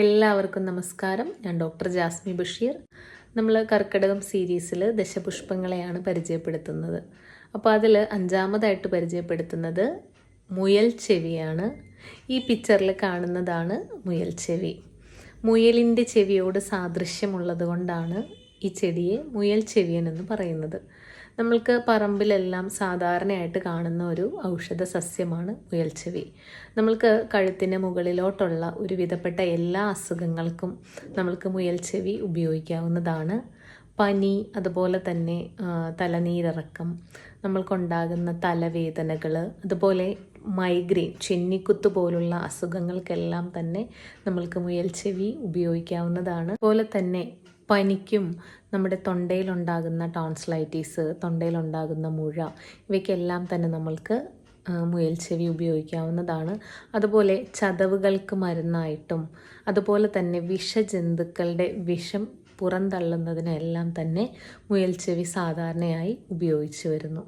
എല്ലാവർക്കും നമസ്കാരം. ഞാൻ ഡോക്ടർ ജാസ്മി ബഷീർ. നമ്മൾ കർക്കിടകം സീരീസിൽ ദശപുഷ്പങ്ങളെയാണ് പരിചയപ്പെടുത്തുന്നത്. അപ്പോൾ അതിൽ അഞ്ചാമതായിട്ട് പരിചയപ്പെടുത്തുന്നത് മുയൽ ചെവിയാണ്. ഈ പിക്ചറിൽ കാണുന്നതാണ് മുയൽ ചെവി. മുയലിന്റെ ചെവിയോട് സാദൃശ്യമുള്ളത് കൊണ്ടാണ് ഈ ചെടിയെ മുയൽ ചെവിയൻ എന്ന് പറയുന്നത്. നമ്മൾക്ക് പറമ്പിലെല്ലാം സാധാരണയായിട്ട് കാണുന്ന ഒരു ഔഷധ സസ്യമാണ് മുയൽച്ചെവി നമ്മൾക്ക് കഴുത്തിന് മുകളിലോട്ടുള്ള ഒരു വിധപ്പെട്ട എല്ലാ അസുഖങ്ങൾക്കും നമ്മൾക്ക് മുയൽച്ചെവി ഉപയോഗിക്കാവുന്നതാണ്. പനി അതുപോലെ തന്നെ തലനീരിറക്കം നമ്മൾക്കുണ്ടാകുന്ന തലവേദനകൾ അതുപോലെ മൈഗ്രെയിൻ ചെന്നിക്കുത്ത് പോലുള്ള അസുഖങ്ങൾക്കെല്ലാം തന്നെ നമ്മൾക്ക് മുയൽച്ചെവി ഉപയോഗിക്കാവുന്നതാണ്. അതുപോലെ തന്നെ പനിക്കും നമ്മുടെ തൊണ്ടയിലുണ്ടാകുന്ന ടോൺസ്ലൈറ്റീസ് തൊണ്ടയിലുണ്ടാകുന്ന മുഴ ഇവയ്ക്കെല്ലാം തന്നെ നമ്മൾക്ക് മുയൽ ചെവി ഉപയോഗിക്കാവുന്നതാണ്. അതുപോലെ ചതവുകൾക്ക് മരുന്നായിട്ടും അതുപോലെ തന്നെ വിഷജന്തുക്കളുടെ വിഷം പുറന്തള്ളുന്നതിനെല്ലാം തന്നെ മുയൽ ചെവി സാധാരണയായി ഉപയോഗിച്ചു വരുന്നു.